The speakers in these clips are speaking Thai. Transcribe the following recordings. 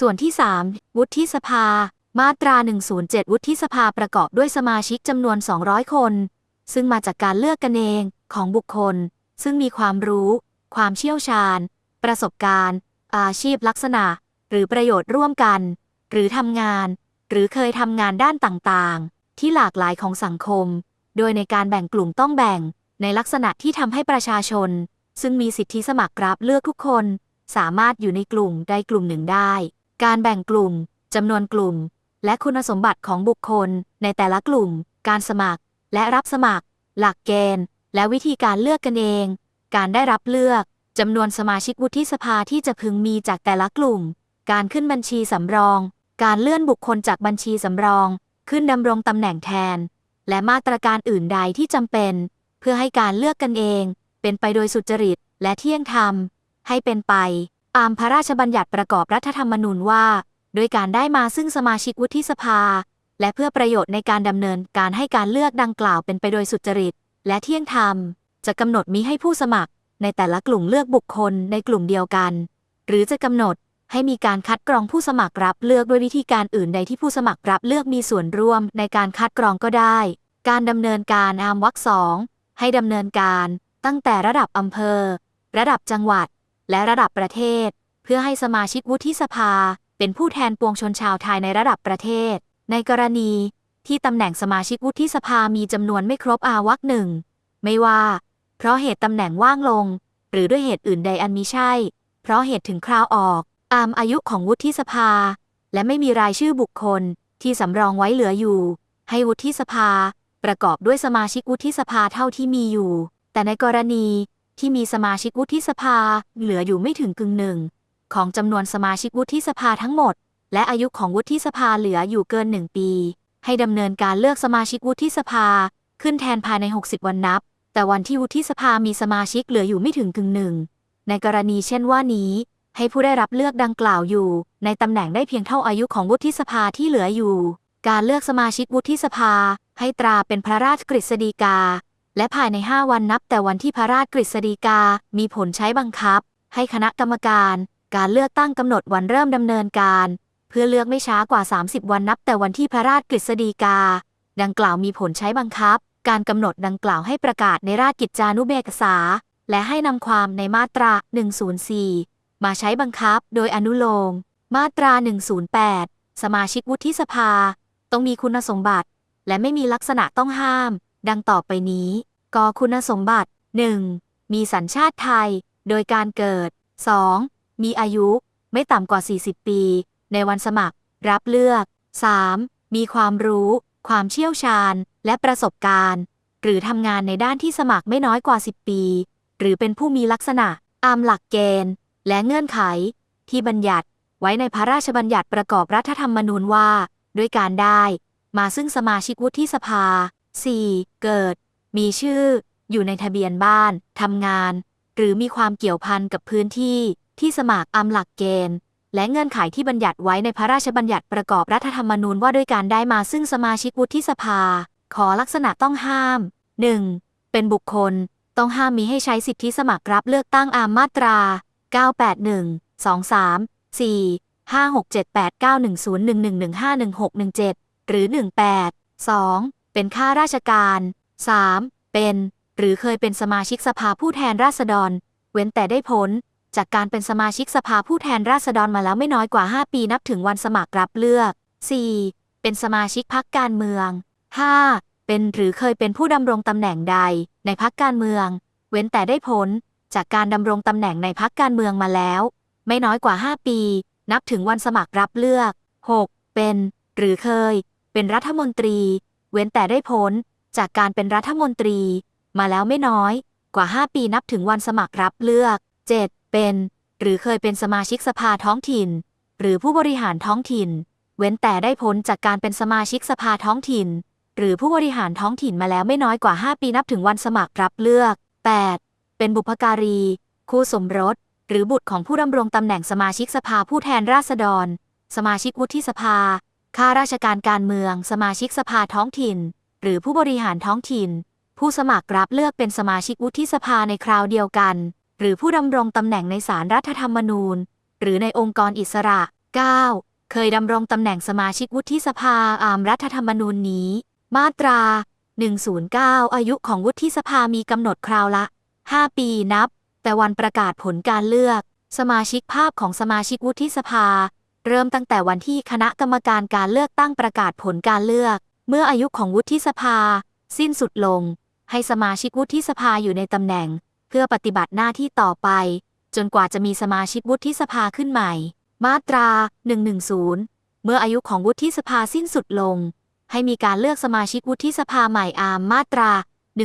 ส่วนที่ 3 วุฒิสภา มาตรา 107 วุฒิสภาประกอบด้วยสมาชิกจำนวน 200 คน ซึ่งมาจากการเลือกกันเองของบุคคล ซึ่งมีความรู้ ความเชี่ยวชาญ ประสบการณ์ อาชีพลักษณะ หรือประโยชน์ร่วมกัน หรือทำงาน หรือเคยทำงานด้านต่างๆ ที่หลากหลายของสังคม โดยในการแบ่งกลุ่มต้องแบ่ง ในลักษณะที่ทำให้ประชาชน ซึ่งมีสิทธิสมัครรับเลือกทุกคน สามารถอยู่ในกลุ่มใดกลุ่มหนึ่งได้ การแบ่งกลุ่มจำนวนกลุ่ม และคุณสมบัติของบุคคล ในแต่ละกลุ่ม การสมัคร และรับสมัคร หลักเกณฑ์ และวิธีการเลือกกันเอง การได้รับเลือกจำนวนสมาชิกวุฒิสภาที่จะพึงมีจากแต่ละกลุ่ม การขึ้นบัญชีสำรอง การเลื่อนบุคคลจากบัญชีสำรอง ขึ้นดำรงตำแหน่งแทน และมาตรการอื่นใดที่จำเป็น เพื่อให้การเลือกกันเอง เป็นไปโดยสุจริตและเที่ยงธรรม ให้เป็นไป ตามพระราชบัญญัติประกอบรัฐธรรมนูญว่า โดยการได้มาซึ่งสมาชิกวุฒิสภา และเพื่อประโยชน์ในการดำเนินการให้การเลือกดังกล่าวเป็นไปโดยสุจริต และเที่ยงธรรม จะกำหนดมิให้ผู้สมัคร ในแต่ละกลุ่มเลือกบุคคลในกลุ่มเดียวกัน หรือจะกำหนดให้มีการคัดกรองผู้สมัครรับเลือกด้วยวิธีการอื่นใดที่ผู้สมัครรับเลือกมีส่วนร่วมในการคัดกรองก็ได้ การดำเนินการอามวรรคสองให้ดำเนินการ ตั้งแต่ระดับอำเภอ ระดับจังหวัด และระดับประเทศ เพื่อให้สมาชิกวุฒิสภา เป็นผู้แทนปวงชนชาวไทยในระดับประเทศ ในกรณีที่ตำแหน่งสมาชิกวุฒิสภามีจำนวนไม่ครบอาวักหนึ่ง ไม่ว่า เพราะเหตุตำแหน่งว่างลง หรือด้วยเหตุอื่นใดอันมิใช่ เพราะเหตุถึงคราวออกตามอายุของวุฒิสภา และไม่มีรายชื่อบุคคลที่สำรองไว้เหลืออยู่ ให้วุฒิสภา ประกอบด้วยสมาชิกวุฒิสภาเท่าที่มีอยู่ แต่ในกรณี ที่มีสมาชิกวุฒิสภาเหลืออยู่ไม่ถึงกึ่งหนึ่ง ของจำนวนสมาชิกวุฒิสภาทั้งหมด และอายุของวุฒิสภาเหลืออยู่เกินหนึ่งปี ให้ดำเนินการเลือกสมาชิกวุฒิสภา ขึ้นแทนภายใน 60 วันนับ แต่วันที่วุฒิสภามีสมาชิกเหลืออยู่ไม่ถึงกึ่งหนึ่ง ในกรณีเช่นว่านี้ ให้ผู้ได้รับเลือกดังกล่าวอยู่ ในตำแหน่งได้เพียงเท่าอายุของวุฒิสภาที่เหลืออยู่ การเลือกสมาชิกวุฒิสภา ให้ตราเป็นพระราชกฤษฎีกา และภายใน 5 วันนับแต่วันที่พระราชกฤษฎีกา มีผลใช้บังคับ ให้คณะกรรมการ การเลือกตั้งกำหนดวันเริ่มดำเนินการ เพื่อเลือกไม่ช้ากว่า 30 วันนับแต่วันที่พระราชกฤษฎีกา ดังกล่าวมีผลใช้บังคับ การกำหนดดังกล่าวให้ประกาศในราชกิจจานุเบกษา และให้นำความในมาตรา 104 มาใช้บังคับ โดยอนุโลม มาตรา 108 สมาชิกวุฒิสภา ต้องมีคุณสมบัติ และไม่มีลักษณะต้องห้าม ดังต่อไปนี้กคุณสมบัติ 1. มีสัญชาติไทย โดยการเกิด 2. มีอายุไม่ต่ำกว่า 40 ปี ในวันสมัคร รับเลือก 3. มีความรู้ ความเชี่ยวชาญ และประสบการณ์ หรือทำงานในด้านที่สมัครไม่น้อยกว่า 10 ปี หรือเป็นผู้มีลักษณะตามหลักเกณฑ์ และเงื่อนไข ที่บัญญัติไว้ในพระราชบัญญัติประกอบรัฐธรรมนูญว่า ด้วยการได้ มาซึ่งสมาชิกวุฒิสภา 4. เกิด มีชื่อ อยู่ในทะเบียนบ้าน ทำงาน หรือมีความเกี่ยวพันกับพื้นที่ ที่สมัครอามหลักเกณฑ์ และเงื่อนไขที่บัญญัติไว้ในพระราชบัญญัติประกอบรัฐธรรมนูญว่าด้วยการได้มาซึ่งสมาชิกวุฒิสภา ขอลักษณะต้องห้าม 1. เป็นบุคคล ต้องห้ามมีให้ใช้สิทธิสมัครรับเลือกตั้งอามมาตรา 981 23 4 5678910111151617 หรือ 18 2. เป็นข้าราชการ 3. เป็น หรือเคยเป็นสมาชิกสภาผู้แทนราษฎร เว้นแต่ได้พ้นจากการเป็นสมาชิกสภาผู้แทนราษฎรมาแล้วไม่น้อยกว่า 5 ปีนับถึงวันสมัครรับเลือก 4. เป็นสมาชิกพรรคการเมือง 5. เป็นหรือเคยเป็นผู้ดำรงตำแหน่งใด ในพรรคการเมือง เว้นแต่ได้พ้นจากการดำรงตำแหน่งในพรรคการเมืองมาแล้ว ไม่น้อยกว่า 5 ปี นับถึงวันสมัครรับเลือก 6. เป็น หรือเคย เป็นรัฐมนตรี เว้นแต่ได้พ้นจากการเป็นรัฐมนตรี มาแล้วไม่น้อยกว่า 5 ปีนับถึงวันสมัครรับเลือก 7. เป็น หรือเคยเป็นสมาชิกสภาท้องถิ่น หรือผู้บริหารท้องถิ่น เว้นแต่ได้พ้นจากการเป็นสมาชิกสภาท้องถิ่น หรือผู้บริหารท้องถิ่นมาแล้วไม่น้อยกว่า 5 ปีนับถึงวันสมัครรับเลือก 8. เป็นบุพการี คู่สมรส หรือบุตรของผู้ดำรงตำแหน่งสมาชิกสภาผู้แทนราษฎร สมาชิกวุฒิสภา ข้าราชการการเมือง สมาชิกสภาท้องถิ่น หรือผู้บริหารท้องถิ่น ผู้สมัครรับเลือกเป็นสมาชิกวุฒิสภาในคราวเดียวกัน หรือผู้ดำรงตำแหน่งในศาลรัฐธรรมนูญ หรือในองค์กรอิสระ 9. เคยดำรงตำแหน่งสมาชิกวุฒิสภาอามรัฐธรรมนูญนี้ มาตรา 109 อายุของวุฒิสภามีกำหนดคราวละ 5 ปีนับ แต่วันประกาศผลการเลือก สมาชิกภาพของสมาชิกวุฒิสภา เริ่มตั้งแต่วันที่คณะกรรมการการเลือกตั้งประกาศผลการเลือก เมื่ออายุของวุฒิสภา สิ้นสุดลง ให้สมาชิกวุฒิสภาอยู่ในตำแหน่ง เพื่อปฏิบัติหน้าที่ต่อไป จนกว่าจะมีสมาชิกวุฒิสภาขึ้นใหม่ มาตรา 110 เมื่ออายุของวุฒิสภาสิ้นสุดลง ให้มีการเลือกสมาชิกวุฒิสภาใหม่อามมาตรา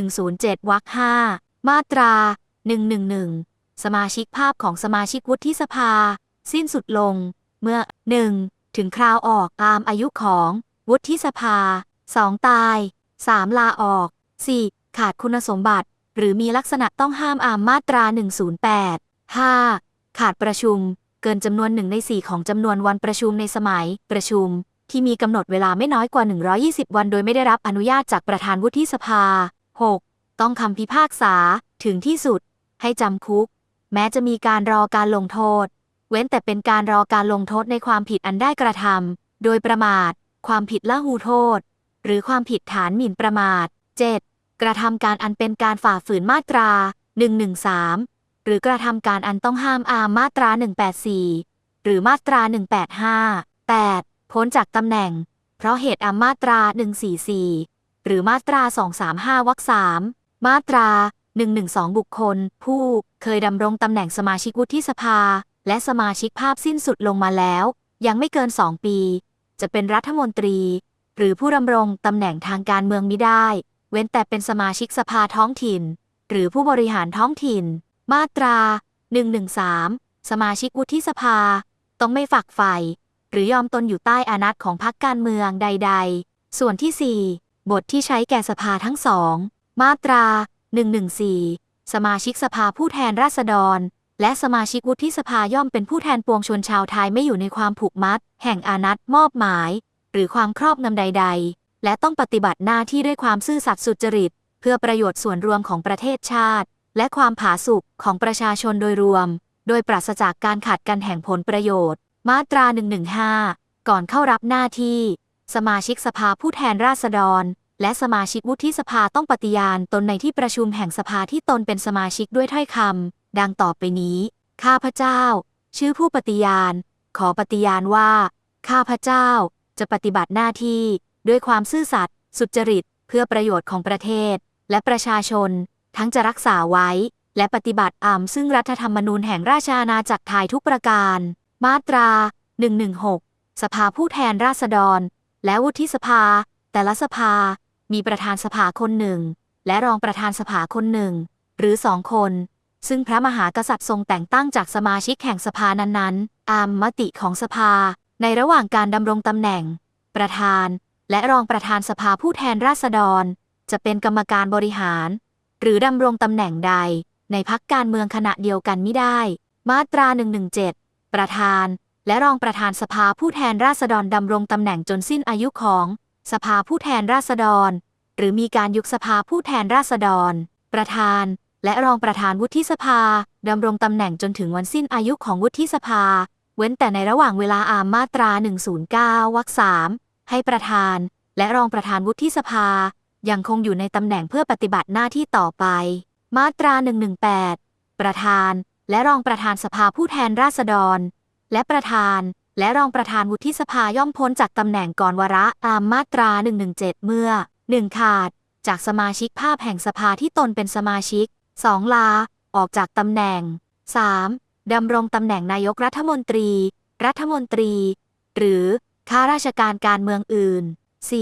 107วรรค5มาตรา 111 สมาชิกภาพของสมาชิกวุฒิสภา สิ้นสุดลง เมื่อ 1. ถึงคราวออกตามอายุของวุฒิสภา 2. ตาย 3. ลาออก 4. ขาดคุณสมบัติ หรือมีลักษณะต้องห้ามอามมาตรา 108 5. ขาดประชุม เกินจำนวนหนึ่งใน 4 ของจำนวนวันประชุมในสมัย ประชุม ที่มีกำหนดเวลาไม่น้อยกว่า 120 วัน โดยไม่ได้รับอนุญาตจากประธานวุฒิสภา 6. ต้องคำพิพากษา ถึงที่สุด ให้จำคุก แม้จะมีการรอการลงโทษ เว้นแต่เป็นการรอการลงโทษในความผิดอันได้กระทำโดยประมาท ความผิดละหูโทษ หรือความผิดฐานหมิ่นประมาท 7. กระทำการอันเป็นการฝ่าฝืนมาตรา 113 หรือกระทำการอันต้องห้ามอามมาตรา 184 หรือมาตรา 185 8. พ้นจากตำแหน่ง เพราะเหตุอามมาตรา 144 หรือมาตรา 235วรรค3มาตรา 112 บุคคล ผู้เคยดำรงตำแหน่งสมาชิกวุฒิสภา และสมาชิกภาพสิ้นสุดลงมาแล้ว ยังไม่เกิน2ปี จะเป็นรัฐมนตรี หรือผู้ดำรงตำแหน่งทางการเมืองมิได้ เว้นแต่เป็นสมาชิกสภาท้องถิ่น หรือผู้บริหารท้องถิ่น มาตรา 113 สมาชิกวุฒิสภา ต้องไม่ฝักใฝ่หรือยอมตนอยู่ใต้อานัตของพรรคการเมืองใด ๆ ส่วนที่ 4 บทที่ใช้แก่สภาทั้งสอง มาตรา 114 สมาชิกสภาผู้แทนราษฎร และสมาชิกวุฒิสภาย่อมเป็นผู้แทนปวงชนชาวไทยไม่อยู่ในความผูกมัด แห่งอานัตมอบหมาย หรือความครอบงำใด ๆ และต้องปฏิบัติหน้าที่ด้วยความซื่อสัตย์สุจริต เพื่อประโยชน์ส่วนรวมของประเทศชาติ และความผาสุกของประชาชนโดยรวม โดยปราศจากการขัดกันแห่งผลประโยชน์ มาตรา 115 ก่อนเข้ารับหน้าที่ สมาชิกสภาผู้แทนราษฎรและสมาชิกวุฒิสภาต้องปฏิญาณตนในที่ประชุมแห่งสภาที่ตนเป็นสมาชิกด้วยถ้อยคำ ดังต่อไปนี้ ข้าพเจ้า ชื่อผู้ปฏิญาณ ขอปฏิญาณว่า ข้าพเจ้าจะปฏิบัติหน้าที่ด้วยความซื่อสัตย์สุจริต เพื่อประโยชน์ของประเทศ และประชาชน ทั้งจะรักษาไว้ และปฏิบัติอ่ำซึ่งรัฐธรรมนูญแห่งราชอาณาจักรไทยทุกประการ มาตรา 116 สภาผู้แทนราษฎร และวุฒิสภา แต่ละสภา มีประธานสภาคนหนึ่ง และรองประธานสภาคนหนึ่ง หรือสองคน ซึ่งพระมหากษัตริย์ทรงแต่งตั้งจากสมาชิกแห่งสภานั้นๆตามมติของสภา ในระหว่างการดำรงตำแหน่ง ประธาน และรองประธานสภาผู้แทนราษฎร จะเป็นกรรมการบริหาร หรือดำรงตำแหน่งใด ในพักการเมืองขณะเดียวกันไม่ได้ มาตรา 117 ประธาน และรองประธานสภาผู้แทนราษฎรดำรงตำแหน่งจนสิ้นอายุของ สภาผู้แทนราษฎร หรือมีการยุบสภาผู้แทนราษฎร ประธาน และรองประธานวุฒิสภาดำรงตำแหน่งจนถึงวันสิ้นอายุของวุฒิสภา เว้นแต่ในระหว่างเวลาอามมาตรา 109 วรรค3ให้ประธาน และรองประธานวุฒิสภา ยังคงอยู่ในตำแหน่งเพื่อปฏิบัติหน้าที่ต่อไป มาตรา 118 ประธาน และรองประธานสภาผู้แทนราษฎร และประธานและรองประธานวุฒิสภาย่อมพ้นจากตำแหน่งก่อนวาระตามมาตรา 117 เมื่อ 1. ขาด จากสมาชิกภาพแห่งสภาที่ตนเป็นสมาชิก 2. ลาออกจากตำแหน่ง 3. ดำรงตำแหน่งนายกรัฐมนตรี รัฐมนตรี หรือข้าราชการการเมืองอื่น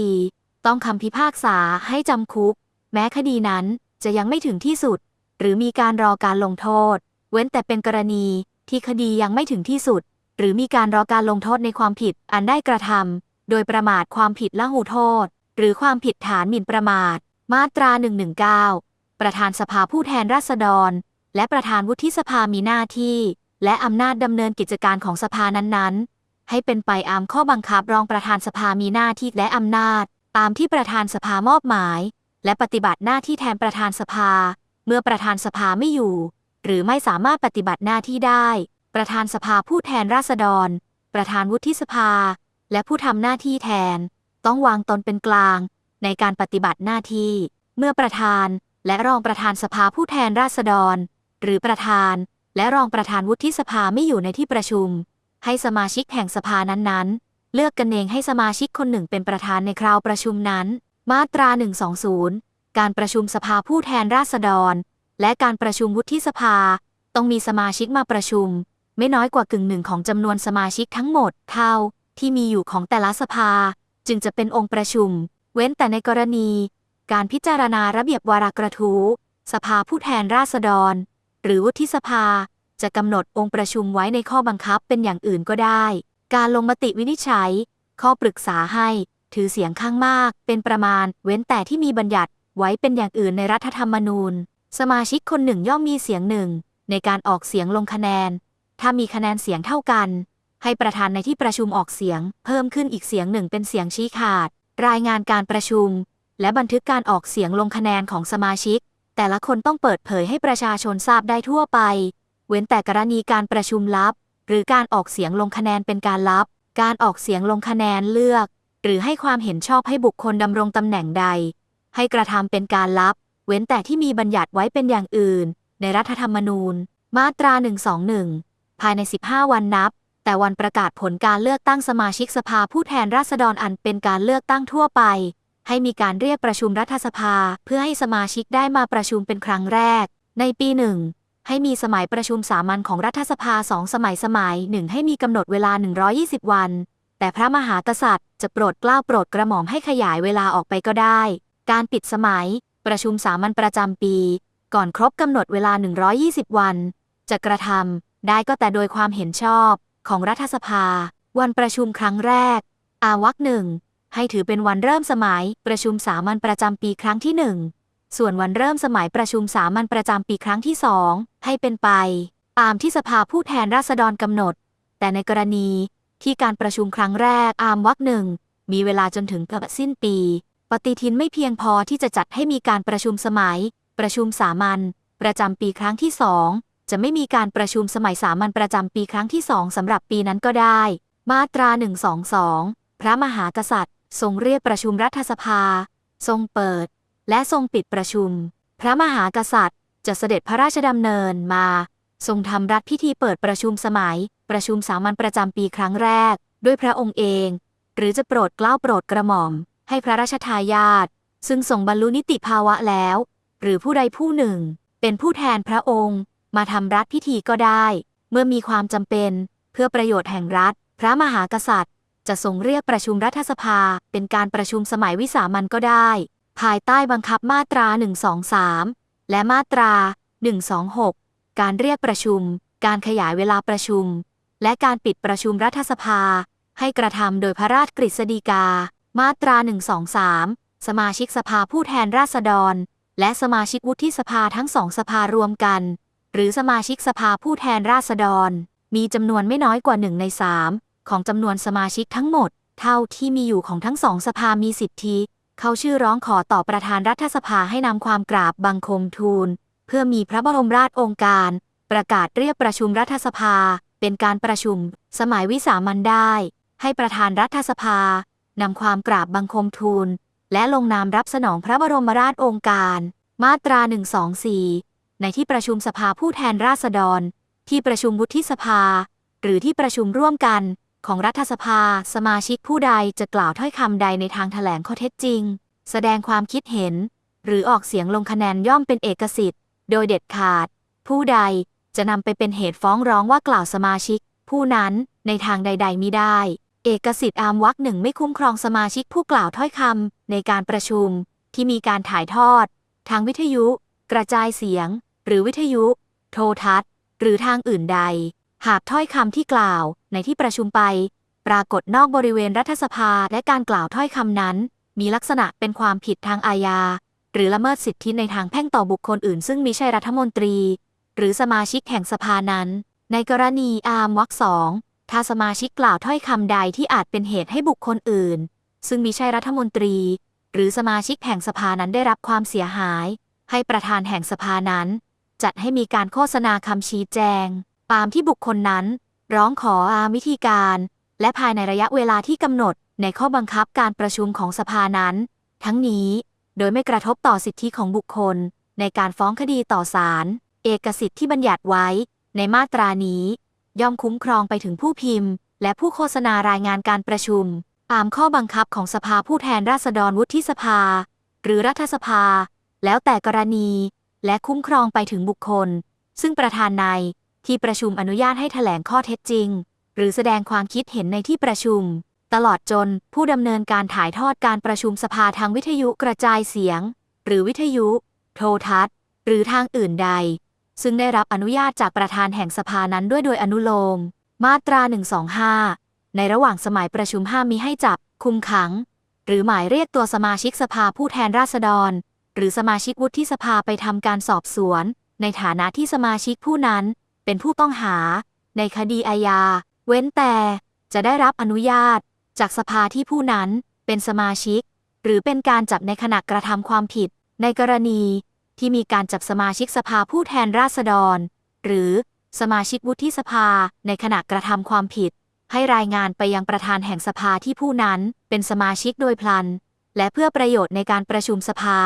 4. ต้องคำพิพากษาให้จำคุก แม้คดีนั้นจะยังไม่ถึงที่สุด หรือมีการรอการลงโทษ เว้นแต่เป็นกรณีที่คดียังไม่ถึงที่สุด หรือมีการรอการลงโทษในความผิดอันได้กระทำโดยประมาทความผิดละหูโทษ หรือความผิดฐานหมิ่นประมาท มาตรา 119 ประธานสภาผู้แทนราษฎร และประธานวุฒิสภามีหน้าที่ และอำนาจดำเนินกิจการของสภานั้นๆ ให้เป็นไปตามข้อบังคับรองประธานสภามีหน้าที่และอำนาจ ตามที่ประธานสภามอบหมาย และปฏิบัติหน้าที่แทนประธานสภา เมื่อประธานสภาไม่อยู่ หรือไม่สามารถปฏิบัติหน้าที่ได้ ประธานสภาผู้แทนราษฎร ประธานวุฒิสภา และผู้ทำหน้าที่แทน ต้องวางตนเป็นกลาง ในการปฏิบัติหน้าที่ เมื่อประธาน และรองประธานสภาผู้แทนราษฎร หรือประธาน และรองประธานวุฒิสภาไม่อยู่ในที่ประชุม ให้สมาชิกแห่งสภานั้นๆ เลือกกันเองให้สมาชิกคนหนึ่งเป็นประธานในคราวประชุมนั้น มาตรา 120 การประชุมสภาผู้แทนราษฎร และการประชุมวุฒิสภา ต้องมีสมาชิกมาประชุม ไม่น้อยกว่ากึ่งหนึ่งของจำนวนสมาชิกทั้งหมดเท่าที่มีอยู่ของแต่ละสภา จึงจะเป็นองค์ประชุม เว้นแต่ในกรณี การพิจารณาระเบียบวาระกระทู้สภาผู้แทนราษฎร หรือวุฒิสภา จะกำหนดองค์ประชุมไว้ในข้อบังคับเป็นอย่างอื่นก็ได้ การลงมติวินิจฉัย ข้อปรึกษาให้ ถือเสียงข้างมาก เป็นประมาณ เว้นแต่ที่มีบัญญัติไว้เป็นอย่างอื่นในรัฐธรรมนูญ สมาชิกคนหนึ่งย่อมมีเสียงหนึ่ง ในการออกเสียงลงคะแนน ถ้ามีคะแนนเสียงเท่ากัน ให้ประธานในที่ประชุมออกเสียง เพิ่มขึ้นอีกเสียงหนึ่งเป็นเสียงชี้ขาด รายงานการประชุม และบันทึกการออกเสียงลงคะแนนของสมาชิก แต่ละคนต้องเปิดเผยให้ประชาชนทราบได้ทั่วไป เว้นแต่กรณีการประชุมลับ หรือการออกเสียงลงคะแนนเป็นการลับ การออกเสียงลงคะแนนเลือก หรือให้ความเห็นชอบให้บุคคลดำรงตำแหน่งใด ให้กระทำเป็นการลับ เว้นแต่ที่มีบัญญัติไว้เป็นอย่างอื่น ในรัฐธรรมนูญ มาตรา 121 ภายใน 15 วันนับแต่วันประกาศผลการเลือกตั้งสมาชิกสภาผู้แทนราษฎรอันเป็นการเลือกตั้งทั่วไป ให้มีการเรียกประชุมรัฐสภา เพื่อให้สมาชิกได้มาประชุมเป็นครั้งแรก ในปีหนึ่งให้มีสมัยประชุมสามัญของรัฐสภาสองสมัยสมัยหนึ่งให้มีกำหนดเวลา 120 วัน แต่พระมหากษัตริย์จะโปรดกล้าโปรดกระหม่อมให้ขยายเวลาออกไปก็ได้ การปิดสมัย ประชุมสามัญประจำปี ก่อนครบกำหนดเวลา 120 วัน จะกระทำได้ก็แต่โดยความเห็นชอบของรัฐสภา วันประชุมครั้งแรก อาวักหนึ่ง ให้ถือเป็นวันเริ่มสมัยประชุมสามัญประจำปีครั้งที่หนึ่งส่วนวันเริ่มสมัยประชุมสามัญประจำปีครั้งที่สองให้เป็นไป ตามที่สภาผู้แทนราษฎรกำหนด แต่ในกรณีที่การประชุมครั้งแรกอามวักหนึ่งมีเวลาจนถึงกับสิ้นปี ปฏิทินไม่เพียงพอที่จะจัดให้มีการประชุมสมัย ประชุมสามัญประจำปีครั้งที่สองจะไม่มีการประชุมสมัยสามัญประจำปีครั้งที่สองสำหรับปีนั้นก็ได้ มาตรา 122 พระมหากษัตริย์ ทรงเรียกประชุมรัฐสภา ทรงเปิด และทรงปิดประชุม พระมหากษัตริย์ จะเสด็จพระราชดำเนินมา ทรงทำรัฐพิธีเปิดประชุมสมัย ประชุมสามัญประจำปีครั้งแรก ด้วยพระองค์เอง หรือจะโปรดเกล้าโปรดกระหม่อม ให้พระราชทายาทซึ่งทรงบรรลุนิติภาวะแล้ว หรือผู้ใดผู้หนึ่ง เป็นผู้แทนพระองค์ มาทำรัฐพิธีก็ได้ เมื่อมีความจำเป็น เพื่อประโยชน์แห่งรัฐ พระมหากษัตริย์ จะทรงเรียกประชุมรัฐสภา เป็นการประชุมสมัยวิสามันก็ได้ ภายใต้บังคับมาตรา 123 และมาตรา 126 การเรียกประชุม การขยายเวลาประชุม และการปิดประชุมรัฐสภา ให้กระทำโดยพระราชกฤษฎีกา มาตรา 123 สมาชิกสภาผู้แทนราษฎร และสมาชิกวุฒิสภาทั้งสองสภารวมกัน หรือสมาชิกสภาผู้แทนราษฎร มีจำนวนไม่น้อยกว่าหนึ่งในสาม ของจำนวนสมาชิกทั้งหมด เท่าที่มีอยู่ของทั้งสองสภามีสิทธิ เขาชื่อร้องขอต่อประธานรัฐสภาให้นำความกราบบังคมทูล เพื่อมีพระบรมราชองค์การ ประกาศเรียกประชุมรัฐสภา เป็นการประชุม สมัยวิสามันได้ ให้ประธานรัฐสภานำความกราบบังคมทูล และลงนามรับสนองพระบรมราชองค์การ มาตรา 124 ในที่ประชุมสภาผู้แทนราษฎร ที่ประชุมวุฒิสภา หรือที่ประชุมร่วมกัน ของรัฐสภา สมาชิกผู้ใดจะกล่าวถ้อยคำใดในทางแถลงข้อเท็จจริง แสดงความคิดเห็น หรือออกเสียงลงคะแนนย่อมเป็นเอกสิทธิ์ โดยเด็ดขาด ผู้ใดจะนำไปเป็นเหตุฟ้องร้องว่ากล่าวสมาชิก ผู้นั้นในทางใด ๆมิได้ เอกสิทธิ์อามวักหนึ่งไม่คุ้มครองสมาชิกผู้กล่าวถ้อยคำในการประชุม ที่มีการถ่ายทอด ทางวิทยุ กระจายเสียง หรือวิทยุ โทรทัศน์ หรือทางอื่นใด หากถ้อยคำที่กล่าวในที่ประชุมไป ปรากฏนอกบริเวณรัฐสภาและการกล่าวถ้อยคำนั้น มีลักษณะเป็นความผิดทางอาญา หรือละเมิดสิทธิในทางแพ่งต่อบุคคลอื่น ซึ่งมิใช่รัฐมนตรี หรือสมาชิกแห่งสภานั้น ในกรณีอาร์มวักสองถ้าสมาชิกกล่าวถ้อยคำใดที่อาจเป็นเหตุให้บุคคลอื่น ซึ่งมิใช่รัฐมนตรี หรือสมาชิกแห่งสภานั้นได้รับความเสียหาย ให้ประธานแห่งสภานั้น จัดให้มีการโฆษณาคำชี้แจง ตามที่บุคคลนั้น ร้องขออาวิธีการ และภายในระยะเวลาที่กำหนดในข้อบังคับการประชุมของสภานั้น ทั้งนี้ โดยไม่กระทบต่อสิทธิของบุคคล ในการฟ้องคดีต่อศาลเอกสิทธิ์ที่บัญญัติไว้ ในมาตรานี้ ย่อมคุ้มครองไปถึงผู้พิมพ์ และผู้โฆษณารายงานการประชุม ตามข้อบังคับของสภาผู้แทนราษฎรวุฒิสภา หรือรัฐสภา แล้วแต่กรณี และคุ้มครองไปถึงบุคคล ซึ่งประธานใน ที่ประชุมอนุญาตให้แถลงข้อเท็จจริง หรือแสดงความคิดเห็นในที่ประชุม ตลอดจนผู้ดำเนินการถ่ายทอดการประชุมสภาทางวิทยุกระจายเสียง หรือวิทยุ โทรทัศน์ หรือทางอื่นใด ซึ่งได้รับอนุญาตจากประธานแห่งสภานั้นด้วยโดยอนุโลม มาตรา 125 ในระหว่างสมัยประชุมห้ามมีให้จับ คุมขัง หรือหมายเรียกตัวสมาชิกสภาผู้แทนราษฎร หรือสมาชิกวุฒิสภาไปทำการสอบสวน ในฐานะที่สมาชิกผู้นั้น เป็นผู้ต้องหา ในคดีอาญา เว้นแต่จะได้รับอนุญาต จากสภาที่ผู้นั้นเป็นสมาชิก หรือเป็นการจับในขณะกระทำความผิด ในกรณีที่มีการจับสมาชิกสภาผู้แทนราษฎร หรือสมาชิกวุฒิสภาในขณะกระทำความผิด ให้รายงานไปยังประธานแห่งสภาที่ผู้นั้นเป็นสมาชิกโดยพลัน และเพื่อประโยชน์ในการประชุมสภา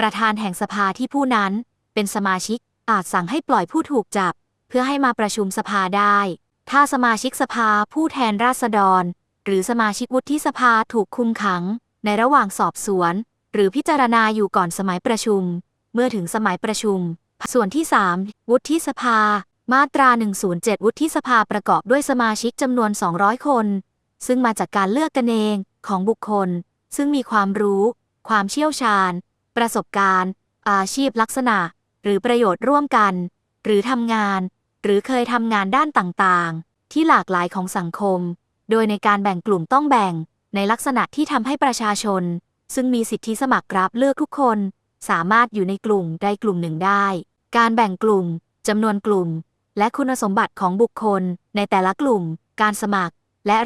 ประธานแห่งสภาที่ผู้นั้น เป็นสมาชิกอาจสั่งให้ปล่อยผู้ถูกจับ พื่อให้มาประชุมสภาได้ ถ้าสมาชิกสภาผู้แทนราษฎร หรือสมาชิกวุฒิสภาถูกคุมขัง ในระหว่างสอบสวน หรือพิจารณาอยู่ก่อนสมัยประชุม เมื่อถึงสมัยประชุม ส่วนที่ 3 วุฒิสภา มาตรา 107 วุฒิสภาประกอบด้วยสมาชิกจำนวน 200 คน ซึ่งมาจากการเลือกกันเองของบุคคล ซึ่งมีความรู้ ความเชี่ยวชาญ ประสบการณ์ อาชีพลักษณะ หรือประโยชน์ร่วมกัน หรือทำงาน หรือเคยทำงานด้านต่างๆ ที่หลากหลายของสังคม โดยในการแบ่งกลุ่มต้องแบ่ง ในลักษณะที่ทำให้ประชาชน ซึ่งมีสิทธิสมัครรับเลือกทุกคน สามารถอยู่ในกลุ่มใดกลุ่มหนึ่งได้ การแบ่งกลุ่มจำนวนกลุ่ม และคุณสมบัติของบุคคล ในแต่ละกลุ่ม การสมัคร